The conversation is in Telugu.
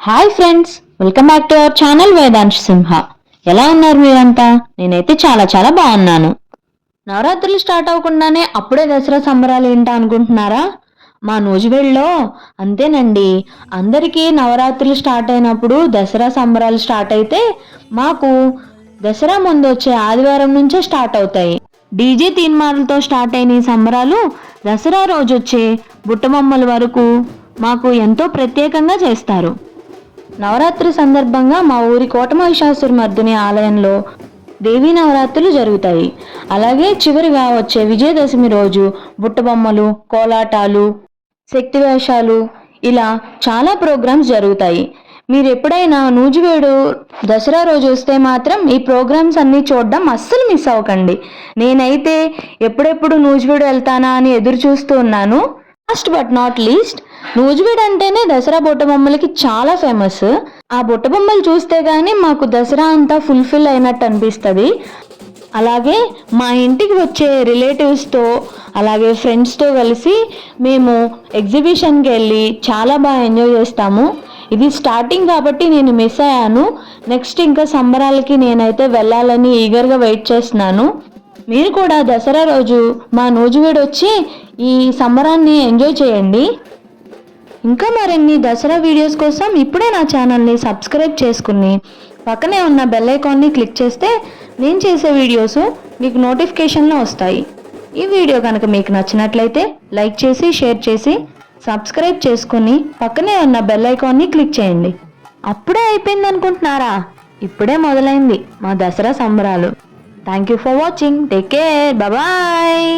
Hi friends welcome back to our channel Vedansh Simha ఎలా ఉన్నారు మీరంతా? నేనైతే చాలా చాలా బాగున్నాను. నవరాత్రులు స్టార్ట్ అవ్వకుండానే అప్పుడే దసరా సంబరాలు ఏంటా అనుకుంటున్నారా? మా నూజివేడ్లో అంతేనండి. అందరికీ నవరాత్రులు స్టార్ట్ అయినప్పుడు దసరా సంబరాలు స్టార్ట్ అయితే మాకు దసరా ముందు వచ్చే ఆదివారం నుంచే స్టార్ట్ అవుతాయి. డీజే తీన్మార్లతో స్టార్ట్ అయిన ఈ సంబరాలు దసరా రోజు వచ్చే బుట్టబొమ్మల వరకు మాకు ఎంతో ప్రత్యేకంగా చేస్తారు. నవరాత్రి సందర్భంగా మా ఊరి కోటమహిషాసుర మర్దిని ఆలయంలో దేవీ నవరాత్రులు జరుగుతాయి. అలాగే చివరిగా వచ్చే విజయదశమి రోజు బుట్టబొమ్మలు కోలాటాలు శక్తి వేషాలు ఇలా చాలా ప్రోగ్రామ్స్ జరుగుతాయి. మీరు ఎప్పుడైనా నూజివేడు దసరా రోజు వస్తే మాత్రం ఈ ప్రోగ్రామ్స్ అన్నీ చూడడం అస్సలు మిస్ అవ్వకండి. నేనైతే ఎప్పుడెప్పుడు నూజివేడు వెళ్తానా అని ఎదురు చూస్తూ ఉన్నాను. Last but not least Nuzvid అంటేనే దసరా బుట్టబొమ్మలకి చాలా ఫేమస్ ఆ బుట్టబొమ్మలు చూస్తే కానీ మాకు దసరా అంతా ఫుల్ఫిల్ అయినట్టు అనిపిస్తుంది. అలాగే మా ఇంటికి వచ్చే రిలేటివ్స్తో అలాగే ఫ్రెండ్స్తో కలిసి మేము ఎగ్జిబిషన్కి వెళ్ళి చాలా బాగా ఎంజాయ్ చేస్తాము. ఇది స్టార్టింగ్ కాబట్టి నేను మిస్ అయ్యాను. నెక్స్ట్ ఇంకా సంబరాలకి నేనైతే వెళ్ళాలని ఈగర్గా వెయిట్ చేస్తున్నాను. మీరు కూడా దసరా రోజు మా నూజివీడు వచ్చి ఈ సంబరాన్ని ఎంజాయ్ చేయండి. ఇంకా మరిన్ని దసరా వీడియోస్ కోసం ఇప్పుడే నా ఛానల్ని సబ్స్క్రైబ్ చేసుకుని పక్కనే ఉన్న బెల్ ఐకాన్ని క్లిక్ చేస్తే నేను చేసే వీడియోస్ మీకు నోటిఫికేషన్లో వస్తాయి. ఈ వీడియో కనుక మీకు నచ్చినట్లయితే లైక్ చేసి షేర్ చేసి సబ్స్క్రైబ్ చేసుకుని పక్కనే ఉన్న బెల్ ఐకాన్ని క్లిక్ చేయండి. అప్పుడే అయిపోయింది అనుకుంటున్నారా? ఇప్పుడే మొదలైంది మా దసరా సంబరాలు. Thank you for watching take care bye